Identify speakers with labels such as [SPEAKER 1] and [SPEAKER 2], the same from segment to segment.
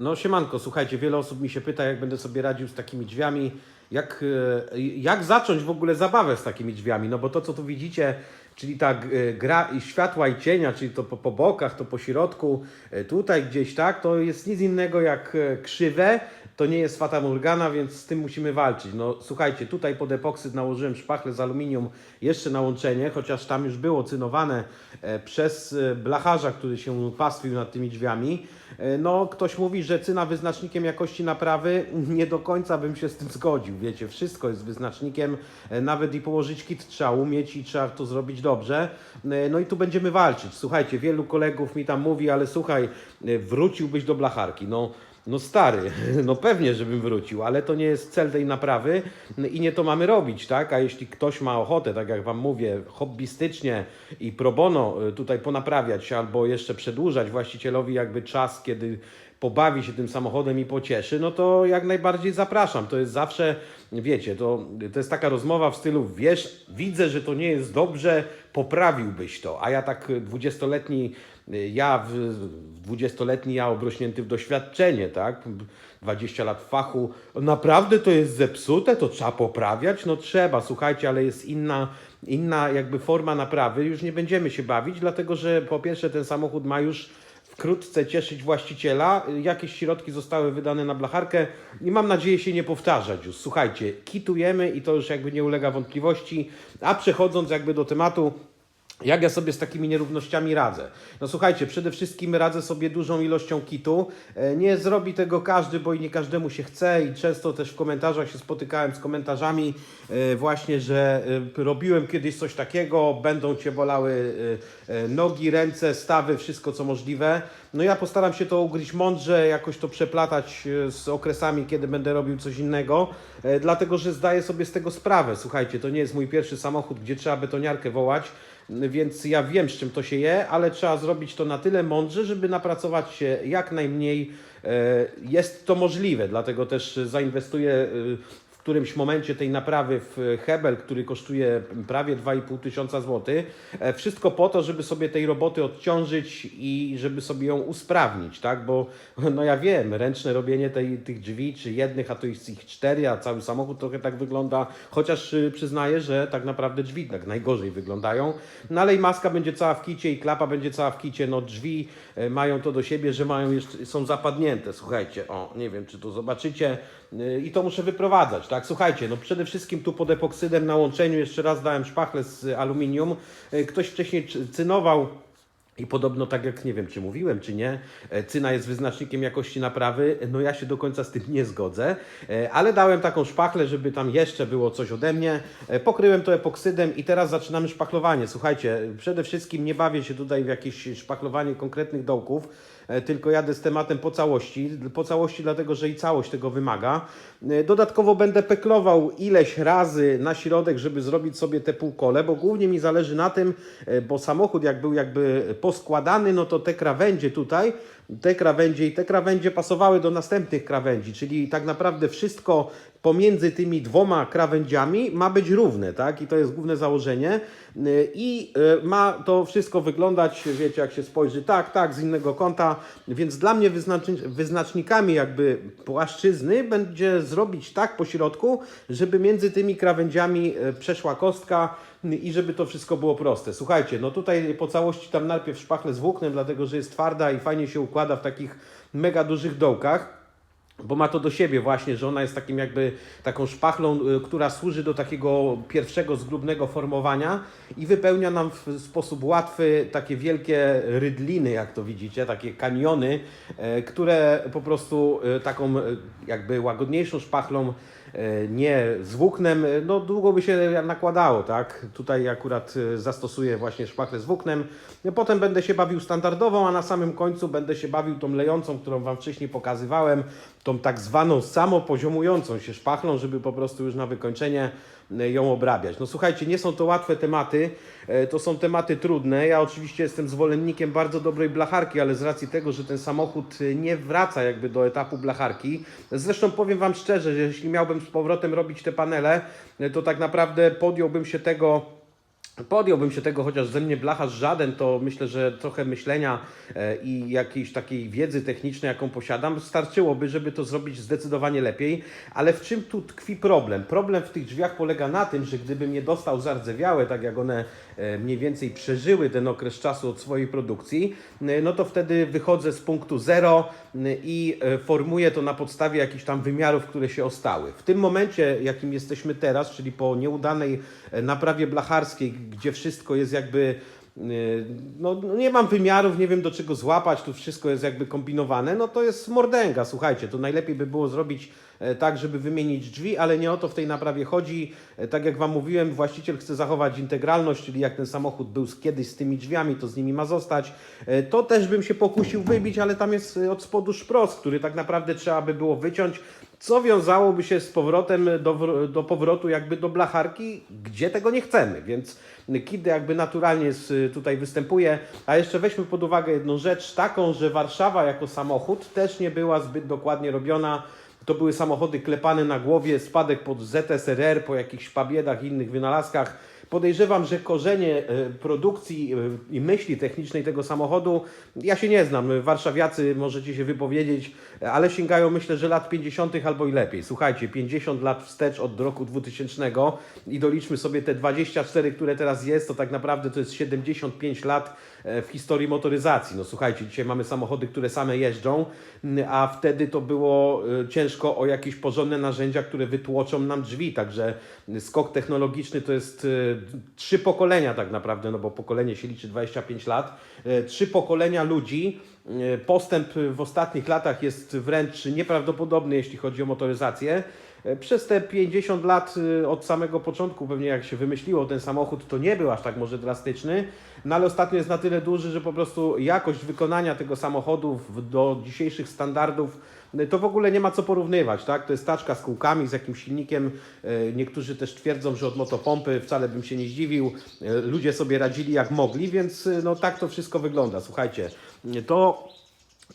[SPEAKER 1] No siemanko, słuchajcie, wiele osób mi się pyta, jak będę sobie radził z takimi drzwiami, jak, e, jak zacząć w ogóle zabawę z takimi drzwiami, no bo to co tu widzicie, czyli ta e, gra i światła i cienia, czyli to po, po bokach, to po środku, e, tutaj gdzieś tak, to jest nic innego jak e, krzywe, to nie jest Fata Morgana, więc z tym musimy walczyć. No słuchajcie, tutaj pod epoksyd nałożyłem szpachlę z aluminium jeszcze na łączenie, chociaż tam już było cynowane przez blacharza, który się pastwił nad tymi drzwiami. No ktoś mówi, że cyna wyznacznikiem jakości naprawy, nie do końca bym się z tym zgodził. Wiecie, wszystko jest wyznacznikiem, nawet i położyć kit trzeba umieć i trzeba to zrobić dobrze. E, No i tu będziemy walczyć. Słuchajcie, wielu kolegów mi tam mówi, ale słuchaj, e, wróciłbyś do blacharki. No no stary, no pewnie, żebym wrócił, ale to nie jest cel tej naprawy i nie to mamy robić, tak? A jeśli ktoś ma ochotę, tak jak Wam mówię, hobbystycznie i pro bono y, tutaj ponaprawiać albo jeszcze przedłużać właścicielowi jakby czas, kiedy pobawi się tym samochodem i pocieszy, no to jak najbardziej zapraszam. To jest zawsze, wiecie, to, to jest taka rozmowa w stylu, wiesz, widzę, że to nie jest dobrze, poprawiłbyś to. A ja tak dwudziestoletni, ja dwudziestoletni, ja obrośnięty w doświadczenie, tak? 20 lat fachu. Naprawdę to jest zepsute, to trzeba poprawiać? No trzeba, słuchajcie, ale jest inna, inna jakby forma naprawy. Już nie będziemy się bawić, dlatego że po pierwsze ten samochód ma już wkrótce cieszyć właściciela. Jakieś środki zostały wydane na blacharkę i mam nadzieję się nie powtarzać już. Słuchajcie, kitujemy i to już jakby nie ulega wątpliwości. A przechodząc jakby do tematu, jak ja sobie z takimi nierównościami radzę? No słuchajcie, przede wszystkim radzę sobie dużą ilością kitu. E, Nie zrobi tego każdy, bo i nie każdemu się chce i często też w komentarzach się spotykałem z komentarzami e, właśnie, że e, robiłem kiedyś coś takiego, będą Cię bolały nogi, ręce, stawy, wszystko co możliwe. No ja postaram się to ugryźć mądrze, jakoś to przeplatać z okresami, kiedy będę robił coś innego, dlatego że zdaję sobie z tego sprawę. Słuchajcie, to nie jest mój pierwszy samochód, gdzie trzeba betoniarkę wołać, więc ja wiem, z czym to się je, ale trzeba zrobić to na tyle mądrze, żeby napracować się jak najmniej. E, Jest to możliwe, dlatego też zainwestuję e, którymś momencie tej naprawy w Hebel, który kosztuje prawie 2,5 tysiąca złotych. E, Wszystko po to, żeby sobie tej roboty odciążyć i żeby sobie ją usprawnić, tak? Bo no ja wiem, ręczne robienie tej, tych drzwi, czy jednych, a to jest ich cztery, a cały samochód trochę tak wygląda, chociaż y, przyznaję, że tak naprawdę drzwi tak najgorzej wyglądają. No ale i maska będzie cała w kicie i klapa będzie cała w kicie. No drzwi e, mają to do siebie, że mają jeszcze, są zapadnięte, słuchajcie, o, nie wiem, czy to zobaczycie i to muszę wyprowadzać, tak? Słuchajcie, no przede wszystkim tu pod epoksydem na łączeniu jeszcze raz dałem szpachlę z aluminium. Y, Ktoś wcześniej cynował i podobno, tak jak nie wiem, czy mówiłem, czy nie, e, cyna jest wyznacznikiem jakości naprawy. No ja się do końca z tym nie zgodzę, ale dałem taką szpachlę, żeby tam jeszcze było coś ode mnie. Pokryłem to epoksydem i teraz zaczynamy szpachlowanie. Słuchajcie, przede wszystkim nie bawię się tutaj w jakieś szpachlowanie konkretnych dołków, tylko jadę z tematem po całości. Po całości, dlatego że i całość tego wymaga. E, Dodatkowo będę peklował ileś razy na środek, żeby zrobić sobie te półkole, bo głównie mi zależy na tym, e, bo samochód jak był jakby poskładany, no to te krawędzie tutaj, te krawędzie i te krawędzie pasowały do następnych krawędzi, czyli tak naprawdę wszystko pomiędzy tymi dwoma krawędziami ma być równe, tak? I to jest główne założenie. Y, I y, ma to wszystko wyglądać, wiecie, jak się spojrzy tak, tak, z innego kąta, więc dla mnie wyznaczni wyznacznikami jakby płaszczyzny będzie zrobić tak po środku, żeby między tymi krawędziami y, przeszła kostka i żeby to wszystko było proste. Słuchajcie, no tutaj po całości tam najpierw szpachlę z włóknem, dlatego że jest twarda i fajnie się układa w takich mega dużych dołkach. Bo ma to do siebie właśnie, że ona jest takim jakby taką szpachlą, y, która służy do takiego pierwszego zgrubnego formowania i wypełnia nam w sposób łatwy takie wielkie rydliny, jak to widzicie, takie kaniony, e, które po prostu e, taką e, jakby łagodniejszą szpachlą nie z włóknem, e, no długo by się nakładało, tak? Tutaj akurat e, zastosuję właśnie szpachlę z włóknem. Potem będę się bawił standardową, a na samym końcu będę się bawił tą lejącą, którą Wam wcześniej pokazywałem, tą tak zwaną samopoziomującą się szpachlą, żeby po prostu już na wykończenie e, ją obrabiać. No słuchajcie, nie są to łatwe tematy, e, to są tematy trudne. Ja oczywiście jestem zwolennikiem bardzo dobrej blacharki, ale z racji tego, że ten samochód e, nie wraca jakby do etapu blacharki, zresztą powiem Wam szczerze, że jeśli miałbym z powrotem robić te panele, e, to tak naprawdę podjąłbym się tego Podjąłbym się tego, chociaż ze mnie blacharz żaden, to myślę, że trochę myślenia e, i jakiejś takiej wiedzy technicznej, jaką posiadam, starczyłoby, żeby to zrobić zdecydowanie lepiej. Ale w czym tu tkwi problem? Problem w tych drzwiach polega na tym, że gdybym je dostał zardzewiałe, tak jak one e, mniej więcej przeżyły ten okres czasu od swojej produkcji, e, no to wtedy wychodzę z punktu zero i formuję to na podstawie jakichś tam wymiarów, które się ostały. W tym momencie, jakim jesteśmy teraz, czyli po nieudanej naprawie blacharskiej, gdzie wszystko jest jakby Yy, no, no nie mam wymiarów, nie wiem do czego złapać, tu wszystko jest jakby kombinowane, no to jest mordęga, słuchajcie, to najlepiej by było zrobić e, tak, żeby wymienić drzwi, ale nie o to w tej naprawie chodzi. E, Tak jak Wam mówiłem, właściciel chce zachować integralność, czyli jak ten samochód był kiedyś z tymi drzwiami, to z nimi ma zostać. E, To też bym się pokusił wybić, ale tam jest od spodu szpros, który tak naprawdę trzeba by było wyciąć, co wiązałoby się z powrotem do, do powrotu jakby do blacharki, gdzie tego nie chcemy, więc KID jakby naturalnie tutaj występuje, a jeszcze weźmy pod uwagę jedną rzecz, taką, że Warszawa jako samochód też nie była zbyt dokładnie robiona, to były samochody klepane na głowie, spadek pod ZSRR, po jakichś szpabiedach i innych wynalazkach. Podejrzewam, że korzenie e, produkcji e, i myśli technicznej tego samochodu, ja się nie znam, warszawiacy możecie się wypowiedzieć, ale sięgają myślę, że lat 50. albo i lepiej. Słuchajcie, 50 lat wstecz od roku 2000 i doliczmy sobie te 24, które teraz jest, to tak naprawdę to jest 75 lat w historii motoryzacji. No słuchajcie, dzisiaj mamy samochody, które same jeżdżą, m, a wtedy to było e, ciężko o jakieś porządne narzędzia, które wytłoczą nam drzwi, także skok technologiczny to jest e, trzy pokolenia tak naprawdę, no bo pokolenie się liczy 25 lat, E, trzy pokolenia ludzi. E, Postęp w ostatnich latach jest wręcz nieprawdopodobny, jeśli chodzi o motoryzację. E, Przez te 50 lat e, od samego początku, pewnie jak się wymyśliło ten samochód, to nie był aż tak może drastyczny, no ale ostatnio jest na tyle duży, że po prostu jakość wykonania tego samochodu do dzisiejszych standardów e, to w ogóle nie ma co porównywać, tak? To jest taczka z kółkami, z jakimś silnikiem. Niektórzy też twierdzą, że od motopompy wcale bym się nie zdziwił. Ludzie sobie radzili jak mogli, więc no tak to wszystko wygląda. Słuchajcie, to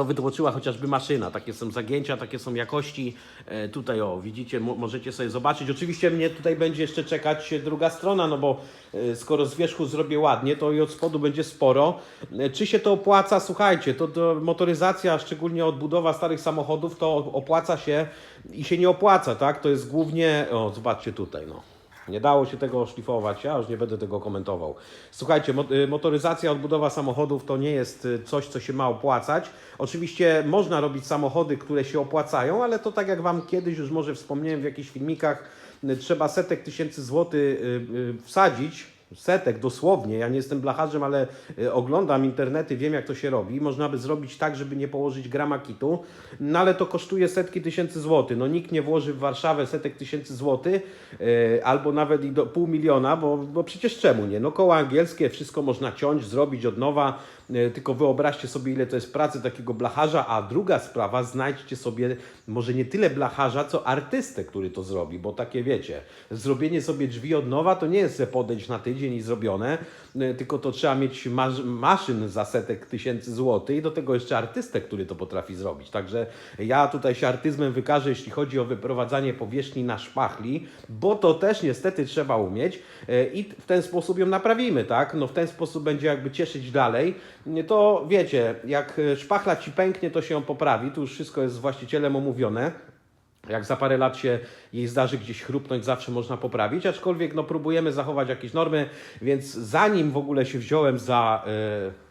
[SPEAKER 1] to wytłoczyła chociażby maszyna. Takie są zagięcia, takie są jakości. E, tutaj o, widzicie, mo- możecie sobie zobaczyć. Oczywiście mnie tutaj będzie jeszcze czekać druga strona, no bo e, skoro z wierzchu zrobię ładnie, to i od spodu będzie sporo. E, Czy się to opłaca? Słuchajcie, to, to motoryzacja, szczególnie odbudowa starych samochodów, to opłaca się i się nie opłaca, tak? To jest głównie, o zobaczcie tutaj, no. Nie dało się tego oszlifować, ja już nie będę tego komentował. Słuchajcie, y, motoryzacja, odbudowa samochodów to nie jest y, coś, co się ma opłacać. Oczywiście można robić samochody, które się opłacają, ale to tak jak Wam kiedyś już może wspomniałem w jakichś filmikach, y, trzeba setek tysięcy złotych wsadzić, setek dosłownie. Ja nie jestem blacharzem, ale y, oglądam internety, wiem jak to się robi. Można by zrobić tak, żeby nie położyć grama kitu, no ale to kosztuje setki tysięcy złotych. No nikt nie włoży w Warszawę setek tysięcy złotych, y, albo nawet i do pół miliona, bo, bo przecież czemu nie? No koła angielskie, wszystko można ciąć, zrobić od nowa, y, tylko wyobraźcie sobie ile to jest pracy takiego blacharza, a druga sprawa, znajdźcie sobie może nie tyle blacharza, co artystę, który to zrobi, bo takie wiecie, zrobienie sobie drzwi od nowa to nie jest podejść na tydzień i zrobione, y, tylko to trzeba mieć masz, maszyn za setek tysięcy złotych i do tego jeszcze artystę, który to potrafi zrobić. Także ja tutaj się artyzmem wykażę, jeśli chodzi o wyprowadzanie powierzchni na szpachli, bo to też niestety trzeba umieć y, i w ten sposób ją naprawimy, tak? No w ten sposób będzie jakby cieszyć dalej. To wiecie, jak y, szpachla ci pęknie, to się ją poprawi, tu już wszystko jest z właścicielem omówione. Jak za parę lat się jej zdarzy gdzieś chrupnąć, zawsze można poprawić, aczkolwiek no, próbujemy zachować jakieś normy, więc zanim w ogóle się wziąłem za. e,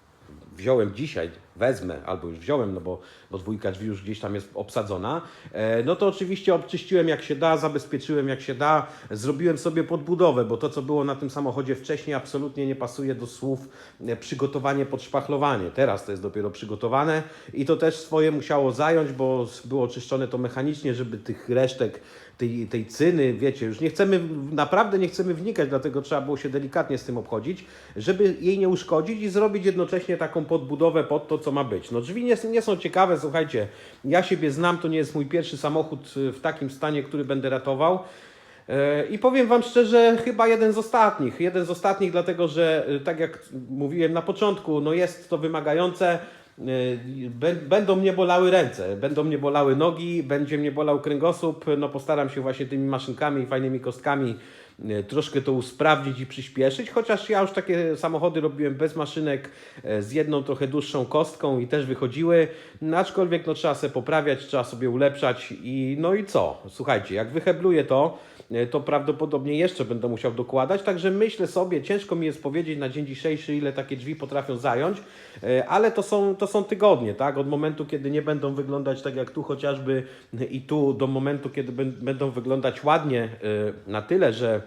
[SPEAKER 1] wziąłem dzisiaj, wezmę, albo już wziąłem, no bo, bo dwójka drzwi już gdzieś tam jest obsadzona, e, no to oczywiście obczyściłem jak się da, zabezpieczyłem jak się da, zrobiłem sobie podbudowę, bo to co było na tym samochodzie wcześniej absolutnie nie pasuje do słów e, przygotowanie pod szpachlowanie. Teraz to jest dopiero przygotowane i to też swoje musiało zająć, bo było czyszczone to mechanicznie, żeby tych resztek tej, tej cyny, wiecie, już nie chcemy, naprawdę nie chcemy wnikać, dlatego trzeba było się delikatnie z tym obchodzić, żeby jej nie uszkodzić i zrobić jednocześnie taką podbudowę pod to, co ma być. No drzwi nie, nie są ciekawe, słuchajcie, ja siebie znam, to nie jest mój pierwszy samochód y, w takim stanie, który będę ratował. E, I powiem Wam szczerze, chyba jeden z ostatnich. Jeden z ostatnich, dlatego że, y, tak jak mówiłem na początku, no jest to wymagające. Bę- Będą mnie bolały ręce, będą mnie bolały nogi, będzie mnie bolał kręgosłup. No postaram się właśnie tymi maszynkami i fajnymi kostkami e, troszkę to usprawnić i przyspieszyć, chociaż ja już takie samochody robiłem bez maszynek, e, z jedną trochę dłuższą kostką i też wychodziły, no, aczkolwiek no, trzeba sobie poprawiać, trzeba sobie ulepszać i no i co? Słuchajcie, jak wyhebluję to, e, to prawdopodobnie jeszcze będę musiał dokładać, także myślę sobie, ciężko mi jest powiedzieć na dzień dzisiejszy, ile takie drzwi potrafią zająć, e, ale to są, to są tygodnie, tak? Od momentu, kiedy nie będą wyglądać tak jak tu chociażby e, i tu, do momentu, kiedy bę- będą wyglądać ładnie e, na tyle, że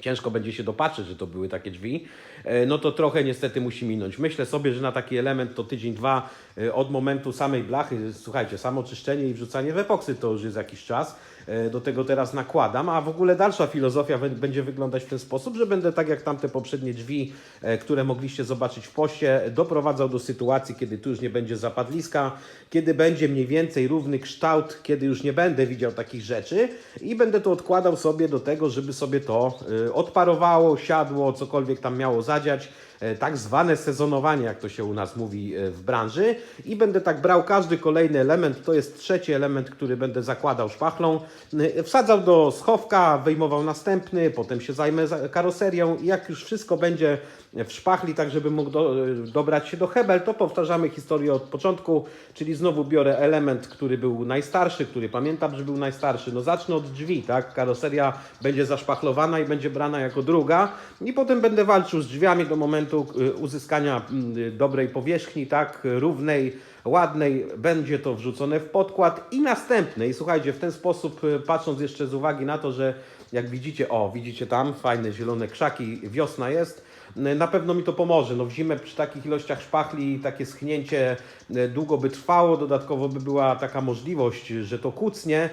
[SPEAKER 1] ciężko będzie się dopatrzeć, że to były takie drzwi, e, no to trochę niestety musi minąć. Myślę sobie, że na taki element to tydzień, dwa e, od momentu samej blachy, słuchajcie, samo czyszczenie i wrzucanie w epoksy to już jest jakiś czas, e, do tego teraz nakładam, a w ogóle dalsza filozofia będzie wyglądać w ten sposób, że będę tak jak tamte poprzednie drzwi, które mogliście zobaczyć w poście, doprowadzał do sytuacji, kiedy tu już nie będzie zapadliska, kiedy będzie mniej więcej równy kształt, kiedy już nie będę widział takich rzeczy i będę to odkładał sobie do tego, żeby sobie to odparowało, siadło, cokolwiek tam miało zadziać. E, Tak zwane sezonowanie, jak to się u nas mówi e, w branży, i będę tak brał każdy kolejny element. To jest trzeci element, który będę zakładał szpachlą. y, Wsadzał do schowka, wyjmował następny, potem się zajmę za- karoserią i jak już wszystko będzie w szpachli, tak żeby mógł do, dobrać się do hebel, to powtarzamy historię od początku, czyli znowu biorę element, który był najstarszy, który pamiętam, że był najstarszy. No zacznę od drzwi, tak? Karoseria będzie zaszpachlowana i będzie brana jako druga i potem będę walczył z drzwiami do momentu y, uzyskania mm, dobrej powierzchni, tak? Równej, ładnej, będzie to wrzucone w podkład i następny. I słuchajcie, w ten sposób, y, patrząc jeszcze z uwagi na to, że jak widzicie, o, widzicie tam, fajne zielone krzaki, wiosna jest, na pewno mi to pomoże. No w zimę przy takich ilościach szpachli takie schnięcie e, długo by trwało, dodatkowo by była taka możliwość, że to kucnie,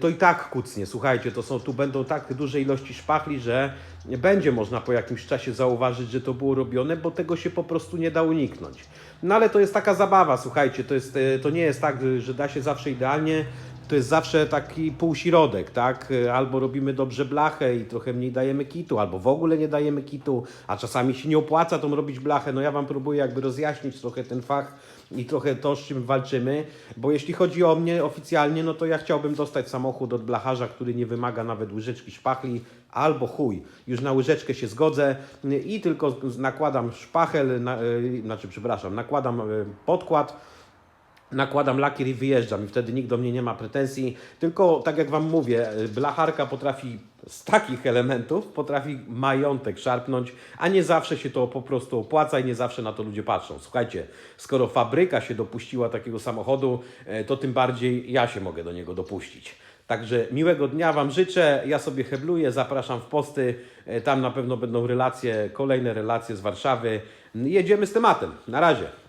[SPEAKER 1] to i tak kucnie. Słuchajcie, to są tu będą tak duże ilości szpachli, że będzie można po jakimś czasie zauważyć, że to było robione, bo tego się po prostu nie da uniknąć. No ale to jest taka zabawa, słuchajcie, to, jest, e, to nie jest tak, że da się zawsze idealnie to jest zawsze taki półśrodek, tak? Albo robimy dobrze blachę i trochę mniej dajemy kitu, albo w ogóle nie dajemy kitu, a czasami się nie opłaca tą robić blachę. No ja Wam próbuję jakby rozjaśnić trochę ten fach i trochę to, z czym walczymy, bo jeśli chodzi o mnie oficjalnie, no to ja chciałbym dostać samochód od blacharza, który nie wymaga nawet łyżeczki szpachli, albo chuj, już na łyżeczkę się zgodzę i tylko nakładam szpachel, na, y, znaczy przepraszam, nakładam y, podkład, nakładam lakier i wyjeżdżam i wtedy nikt do mnie nie ma pretensji. Tylko tak jak Wam mówię, blacharka potrafi z takich elementów, potrafi majątek szarpnąć, a nie zawsze się to po prostu opłaca i nie zawsze na to ludzie patrzą. Słuchajcie, skoro fabryka się dopuściła takiego samochodu, e, to tym bardziej ja się mogę do niego dopuścić. Także miłego dnia Wam życzę. Ja sobie hebluję, zapraszam w posty. E, Tam na pewno będą relacje, kolejne relacje z Warszawy. Jedziemy z tematem. Na razie.